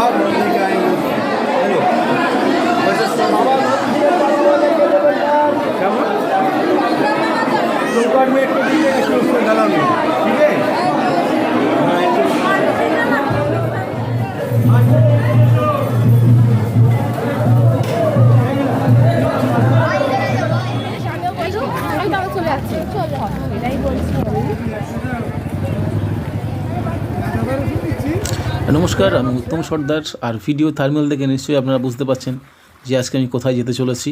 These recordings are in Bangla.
बाबा নমস্কার, আমি উত্তম সর্দার। আর ভিডিও থার্মাল দেখে নিশ্চয়ই আপনারা বুঝতে পারছেন যে আজকে আমি কোথায় যেতে চলেছি।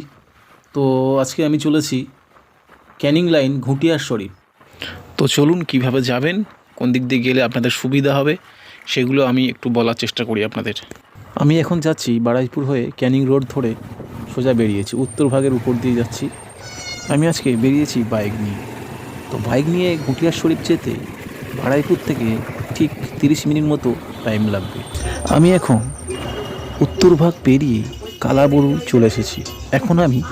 তো আজকে আমি চলেছি ক্যানিং লাইন, ঘুটিয়ার শরীফ তো চলুন কীভাবে যাবেন, কোন দিক দিয়ে গেলে আপনাদের সুবিধা হবে, সেগুলো আমি একটু বলার চেষ্টা করি আপনাদের। আমি এখন যাচ্ছি বারাইপুর হয়ে ক্যানিং রোড ধরে সোজা বেরিয়েছি, উত্তর ভাগের উপর দিয়ে যাচ্ছি। আমি আজকে বেরিয়েছি বাইক নিয়ে। তো বাইক নিয়ে ঘুটিয়ার শরীফ যেতে বারাইপুর থেকে ঠিক তিরিশ মিনিট মতো টাইম লাগবে। আমি এখন উত্তরভাগ পেরিয়ে কালাবরু চলে এসেছি। এখন আমি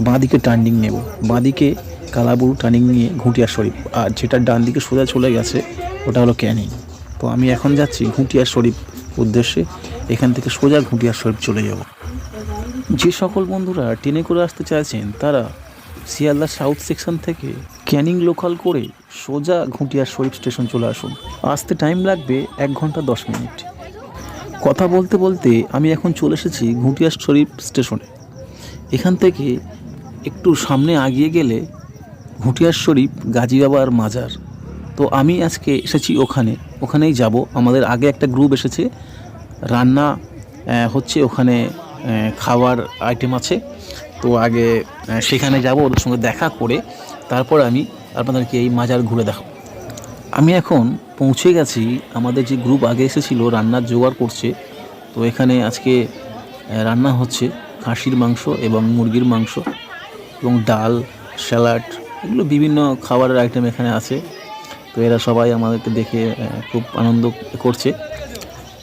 বাঁদিকে টার্নিং নেব। বাঁদিকে কালাবরু টার্নিং নিয়ে ঘুটিয়ার শরীফ। আর যেটা ডান দিকে সোজা চলে গেছে, ওটা হলো ক্যানিং। তো আমি এখন যাচ্ছি ঘুটিয়ার শরীফ উদ্দেশ্যে। এখান থেকে সোজা ঘুটিয়ার শরীফ চলে যাব। যে সকল বন্ধুরা ট্রেনে করে আসতে চাইছেন, তারা শিয়ালদা সাউথ সেকশন থেকে ক্যানিং লোকাল করে সোজা ঘুটিয়ার শরীফ স্টেশন চলে আসুন। আসতে টাইম লাগবে এক ঘণ্টা দশ মিনিট। কথা বলতে বলতে আমি এখন চলে এসেছি ঘুটিয়ার শরীফ স্টেশনে। এখান থেকে একটু সামনে আগিয়ে গেলে ঘুটিয়ার শরীফ গাজী বাবার মাজার। তো আমি আজকে এসেছি ওখানে। ওখানেই যাব। আমাদের আগে একটা গ্রুপ এসেছে। রান্না হচ্ছে ওখানে খাওয়ার আইটেম আছে। তো আগে সেখানে যাব, ওদের সঙ্গে দেখা করে তারপর আমি আপনাদেরকে এই মাজার ঘুরে দেখাবো। আমি এখন পৌঁছে গেছি, আমাদের যে গ্রুপ আগে এসেছিল, রান্নার জোগাড় করছে, তো এখানে আজকে রান্না হচ্ছে খাসির মাংস এবং মুরগির মাংস এবং ডাল, স্যালাড, এগুলো বিভিন্ন খাবারের আইটেম এখানে আছে। তো এরা সবাই আমাদেরকে দেখে খুব আনন্দ করছে।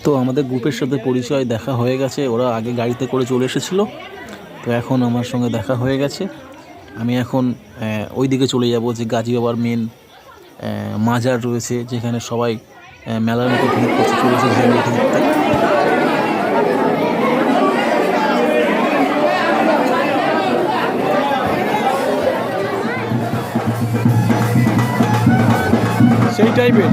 তো আমাদের গ্রুপের সাথে পরিচয় দেখা হয়ে গেছে, ওরা আগে গাড়িতে করে চলে এসেছিল। তো এখন আমার সঙ্গে দেখা হয়ে গেছে। আমি এখন ওই দিকে চলে যাব যে গাজী বাবার মেন মাজার রয়েছে, যেখানে সবাই মেলার মতো ভিড় করছে, চলেছে সেই টাইপের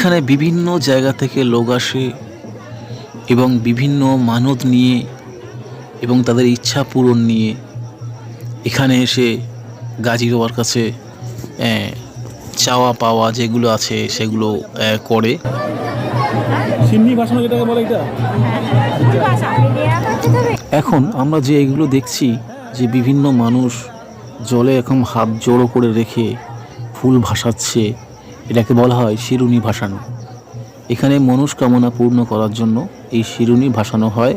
এখানে বিভিন্ন জায়গা থেকে লোক আসে এবং বিভিন্ন মানত নিয়ে এবং তাদের ইচ্ছা পূরণ নিয়ে এখানে এসে গাজী বাবার কাছে চাওয়া পাওয়া যেগুলো আছে সেগুলো করে। সিন্ধি ভাষা যেটাকে বলে এটা? এখন আমরা যে এগুলো দেখছি যে বিভিন্ন মানুষ জলে এখন হাত জড়ো করে রেখে ফুল ভাসাচ্ছে এটাকে বলা হয় শিরুনি ভাসানো। এখানে মনস্কামনা পূর্ণ করার জন্য এই শিরুনি ভাসানো হয়।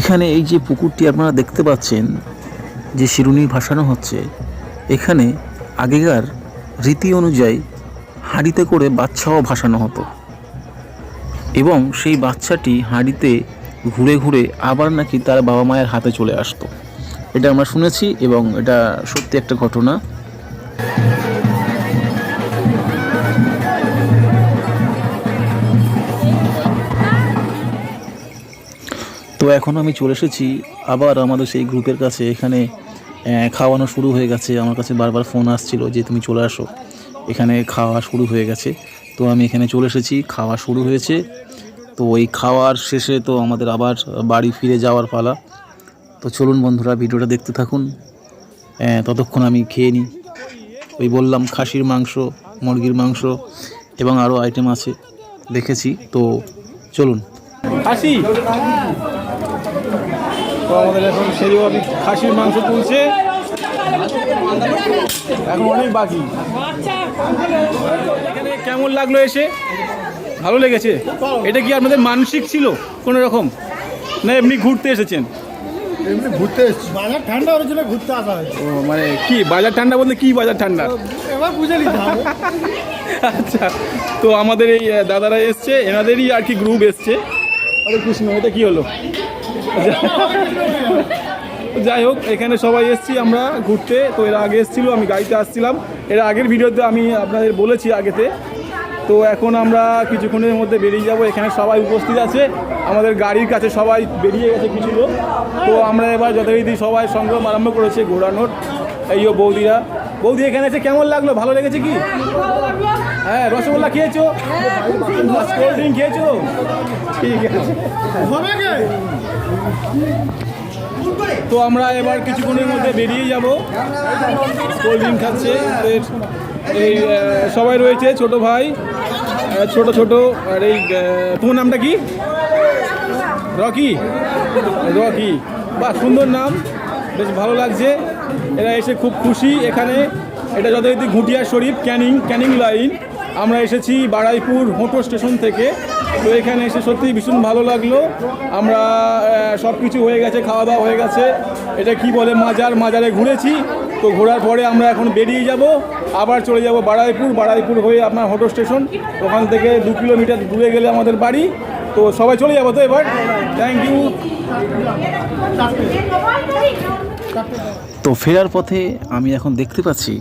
এখানে এই যে পুকুরটি আপনারা দেখতে পাচ্ছেন, যে শিরুনি ভাসানো হচ্ছে, এখানে আগেকার রীতি অনুযায়ী হাঁড়িতে করে বাচ্চাও ভাসানো হতো। এবং সেই বাচ্চাটি হাঁড়িতে ঘুরে ঘুরে আবার নাকি তার বাবা মায়ের হাতে চলে আসতো। এটা আমরা শুনেছি এবং এটা সত্যি একটা ঘটনা। তো এখন আমি চলে এসেছি আবার আমাদের সেই গ্রুপের কাছে। এখানে খাওয়ানো শুরু হয়ে গেছে। আমার কাছে বারবার ফোন আসছিল যে, তুমি চলে আসো। এখানে খাওয়া শুরু হয়ে গেছে। তো আমি এখানে চলে এসেছি, খাওয়া শুরু হয়েছে। তো ওই খাওয়ার শেষে তো আমাদের আবার বাড়ি ফিরে যাওয়ার পালা। তো চলুন বন্ধুরা, ভিডিওটা দেখতে থাকুন। ততক্ষণ আমি খেয়ে নিই। ওই বললাম, খাসির মাংস, মুরগির মাংস এবং আরও আইটেম আছে। দেখেছি। তো চলুন। খাসি! তো আমাদের এখন সেইভাবে খাসির মাংস তুলছে। এখন অনেক বাকি। কেমন লাগল এসে? ভালো লেগেছে? এটা কি আপনাদের মানসিক ছিল কোনো রকম? না এমনি ঘুরতে এসেছেন? এমনি ঘুরতে এসছি। বাজার ঠান্ডা হয়েছিল ঘুরতে আসা হয়েছে। ও মানে কি বাজার ঠান্ডা বলতে কি বাজার ঠান্ডা? এবার বুঝে নিতে আচ্ছা তো আমাদের এই দাদারা এসছে এনাদেরই আর কি গ্রুপ এসছে। আরে কৃষ্ণ, এটা কি হলো? যাই হোক, এখানে সবাই এসছি আমরা ঘুরতে। তো এরা আগে এসেছিল, আমি গাড়িতে আসছিলাম। এর আগের ভিডিওতে আমি আপনাদের বলেছি আগেতে। তো এখন আমরা কিছুক্ষণের মধ্যে বেরিয়ে যাব। এখানে সবাই উপস্থিত আছে। আমাদের গাড়ির কাছে সবাই বেরিয়ে গেছে কিছু লোক। তো আমরা এবার যথারীতি সবাই সংগ্রাম আরম্ভ করেছে ঘোরানোর এই ও বৌদিরা। বৌদি, এখানে এসে কেমন লাগল? ভালো লেগেছে কি? হ্যাঁ রসগোল্লা খেয়েছো? কোল্ড ড্রিঙ্ক খেয়েছো? ঠিক আছে তো আমরা এবার কিছুক্ষণের মধ্যে বেরিয়ে যাব। কোল্ড ড্রিঙ্ক খাচ্ছে। এই সবাই রয়েছে, ছোট ভাই ছোট ছোট, আর এই তোমার নামটা কি? রকি। রকি। বাহ, সুন্দর নাম। বেশ ভালো লাগছে। এরা এসে খুব খুশি এখানে। এটা যথারীতি ঘুটিয়া শরীফ, ক্যানিং ক্যানিং লাইন। আমরা এসেছি বাড়াইপুর হোটো স্টেশন থেকে। তো এখানে এসে সত্যি ভীষণ ভালো লাগল। আমরা সব কিছু হয়ে গেছে, খাওয়া দাওয়া হয়ে গেছে। এটা কি বলে মাজার? মাজারে ঘুরেছি। তো ঘোরার পরে আমরা এখন বেরিয়ে যাব। আবার চলে যাব বাড়াইপুর বাড়াইপুর হয়ে আপনার হোটো স্টেশন। ওখান থেকে দু কিলোমিটার দূরে গেলে আমাদের বাড়ি। তো সবাই চলে যাব তো এবার। থ্যাংক ইউ তো ফেরার পথে আমি এখন দেখতে পাচ্ছি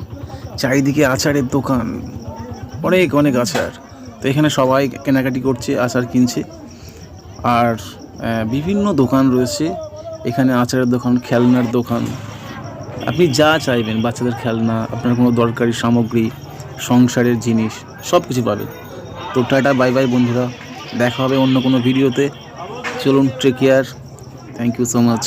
চারিদিকে আচারের দোকান। অনেক অনেক আচার তো এখানে সবাই কেনাকাটি করছে, আচার কিনছে। আর বিভিন্ন দোকান রয়েছে। এখানে আচারের দোকান, খেলনার দোকান। আপনি যা চাইবেন, বাচ্চাদের খেলনা, আপনার কোনো দরকারি সামগ্রী, সংসারের জিনিস সব কিছু পাবেন। তো টাটা, বাই বাই বন্ধুরা। দেখা হবে অন্য কোনো ভিডিওতে। চলুন take care thank you so much